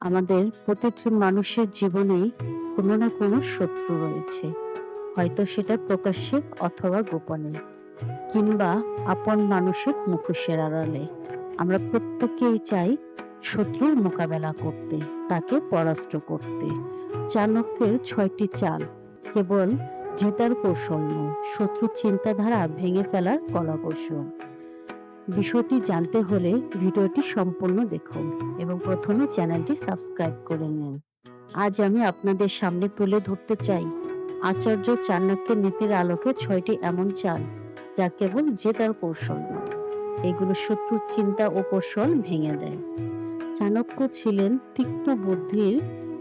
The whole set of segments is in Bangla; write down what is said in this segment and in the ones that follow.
আমাদের প্রতিটি মানুষের জীবনেই কোনো না কোনো শত্রু রয়েছে। হয়তো সেটা প্রকাশ্যে অথবা গোপনে, কিংবা আপন মানুষের মুখোশের আড়ালে। আমরা প্রত্যেকেই চাই শত্রুর মোকাবেলা করতে, তাকে পরাস্ত করতে। চাণক্যের ছয়টি চাল কেবল জেতার কৌশল নয়, শত্রুর চিন্তাধারা ভেঙে ফেলার কলা কৌশল বিষয়টি জানতে হলে ভিডিওটি সম্পূর্ণ দেখুন এবং প্রথমে চ্যানেলটি সাবস্ক্রাইব করে নিন। আজ আমি আপনাদের সামনে তুলে ধরতে চাই। আচার্য চাণক্যের নীতির আলোকে ছয়টি এমন চাল, যা কেবল জেতার কৌশল নয়, এগুলো শত্রুর চিন্তা ও কৌশল ভেঙে দেয়। চাণক্য ছিলেন তীক্ষ্ণ বুদ্ধির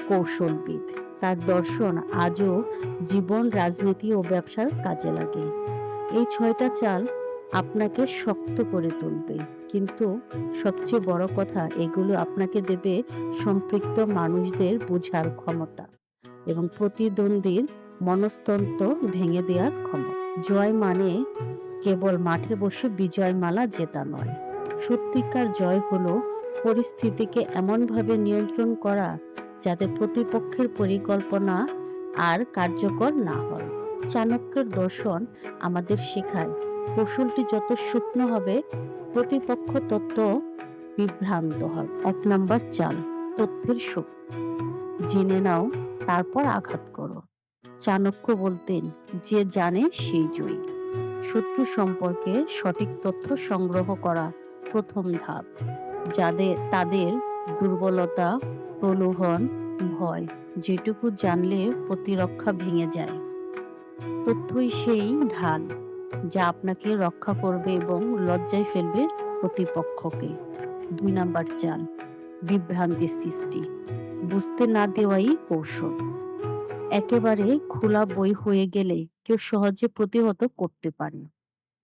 কৌশলবিদ। তার দর্শন আজও জীবন, রাজনীতি ও ব্যবসার কাজে লাগে। এই ছয়টা চাল আপনাকে শক্ত করে তুলবে। কিন্তু সবচেয়ে বড় কথা, এগুলো আপনাকে দেবে সম্পৃক্ত মানুষদের বোঝার ক্ষমতা এবং প্রতিদ্বন্দ্বীর মনস্তন্ত্র ভেঙে দেওয়ার ক্ষমতা। জয় মানে কেবল মাঠে বসে বিজয় মালা জেতা নয়। সত্যিকার জয় হলো পরিস্থিতিকে এমনভাবে নিয়ন্ত্রণ করা যাতে প্রতিপক্ষের পরিকল্পনা আর কার্যকর না হয়। চাণক্যের দর্শন আমাদের শেখায় কৌশলটি যত শুকনো হবে, প্রতিপক্ষ তত বিভ্রান্ত হবে। এক নাম্বার চাল, তথ্যের শক্তি জেনে নাও, তারপর আঘাত করো। চাণক্য বলতেন, যে জানে, সেই জয়ী। শত্রু সম্পর্কে সঠিক তথ্য সংগ্রহ করা প্রথম ধাপ। যাদের, তাদের দুর্বলতা, প্রলোভন, ভয়, যেটুকু জানলে প্রতিরক্ষা ভেঙে যায়। তথ্যই সেই ঢাল। যা আপনাকে রক্ষা করবে এবং লজ্জায় ফেলবে প্রতিপক্ষকে। দুই নাম্বার চাল, বিভ্রান্তি সৃষ্টি। বুঝতে না দেওয়াই কৌশল। একেবারে খোলা বই হয়ে গেলে কেউ সহজে প্রতিহত করতে পারে।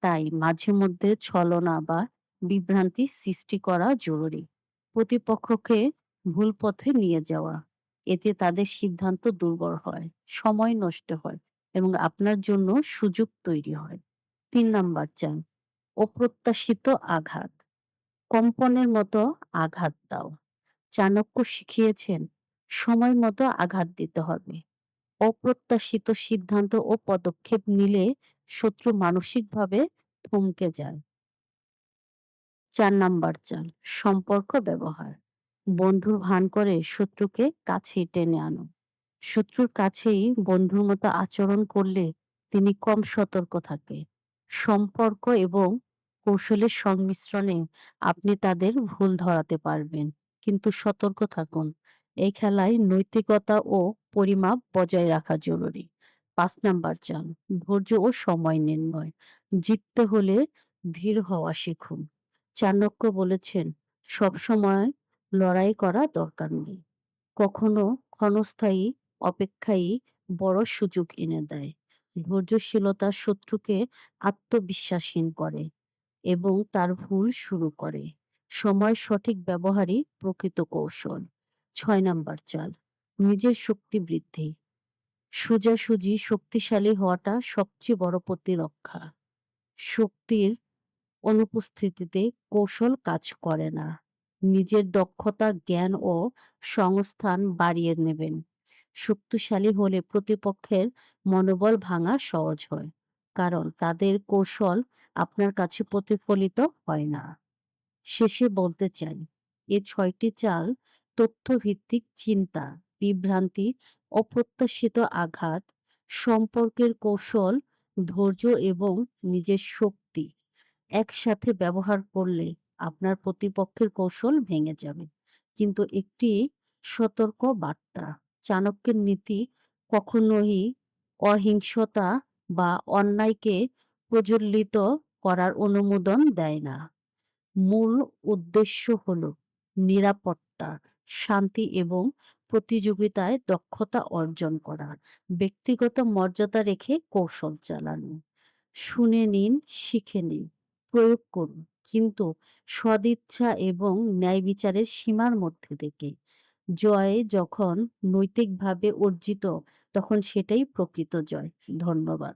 তাই মাঝে মধ্যে ছলনা বা বিভ্রান্তি সৃষ্টি করা জরুরি। প্রতিপক্ষকে ভুল পথে নিয়ে যাওয়া। এতে তাদের সিদ্ধান্ত দুর্বল হয়, সময় নষ্ট হয় এবং আপনার জন্য সুযোগ তৈরি হয়। তিন নাম্বার চান অপ্রত্যাশিত আঘাত। কম্পনের মতো আঘাত দাও। চাণক্য শিখিয়েছেন, সময় মতো আঘাত দিতে হবে। অপ্রত্যাশিত সিদ্ধান্ত ও পদক্ষেপ নিলে শত্রু মানসিকভাবে থমকে যায়। চার নাম্বার চাল, সম্পর্ক ব্যবহার। বন্ধুর ভান করে শত্রুকে কাছে টেনে আনো। শত্রুর কাছেই বন্ধুর মতো আচরণ করলে তিনি কম সতর্ক থাকে। সম্পর্ক এবং কৌশলের সংমিশ্রণে আপনি তাদের ভুল ধরাতে পারবেন। কিন্তু সতর্ক থাকুন। এই খেলায় নৈতিকতা ও পরিমাপ বজায় রাখা জরুরি। পাঁচ নাম্বার চাল ধৈর্য ও সময় নির্ণয়। জিততে হলে ধীর হওয়া শিখুন। চাণক্য বলেছেন সবসময় লড়াই করা দরকার নেই। কখনো ক্ষণস্থায়ী অপেক্ষাই বড় সুযোগ এনে দেয়। ধৈর্যশীলতা শত্রুকে আত্মবিশ্বাসহীন করে এবং তার ভুল শুরু করে। সময় সঠিক ব্যবহারই প্রকৃত কৌশল। ছয় নাম্বার চাল, নিজের শক্তি বৃদ্ধি। সোজাসুজি শক্তিশালী হওয়াটা সবচেয়ে বড় প্রতিরক্ষা। শক্তির অনুপস্থিতিতে কৌশল কাজ করে না। নিজের দক্ষতা, জ্ঞান ও সংস্থান বাড়িয়ে নেবেন। শক্তিশালী হলে প্রতিপক্ষের মনোবল ভাঙা সহজ হয়। কারণ তাদের কৌশল আপনার কাছে প্রতিফলিত হয় না। শেষে বলতে চাই, এ ছয়টি চাল তথ্যভিত্তিক চিন্তা, বিভ্রান্তি, অপ্রত্যাশিত আঘাত, সম্পর্কের কৌশল, ধৈর্য এবং নিজের শক্তি একসাথে ব্যবহার করলে আপনার প্রতিপক্ষের কৌশল ভেঙে যাবে। কিন্তু একটি সতর্ক বার্তা চাণক্যের নীতি কখনোই অহিংসতা বা অন্যায়কে প্রজ্বলিত করার অনুমোদন দেয় না। মূল উদ্দেশ্য হল নিরাপত্তা, শান্তি এবং প্রতিযোগিতায় দক্ষতা অর্জন করা, ব্যক্তিগত মর্যাদা রেখে কৌশল চালানো। শুনে নিন, শিখে নিন, প্রয়োগ করুন, কিন্তু সদিচ্ছা এবং ন্যায় বিচারের সীমার মধ্যে থেকে। জয় যখন নৈতিকভাবে অর্জিত তখন সেটাই প্রকৃত জয়। ধন্যবাদ।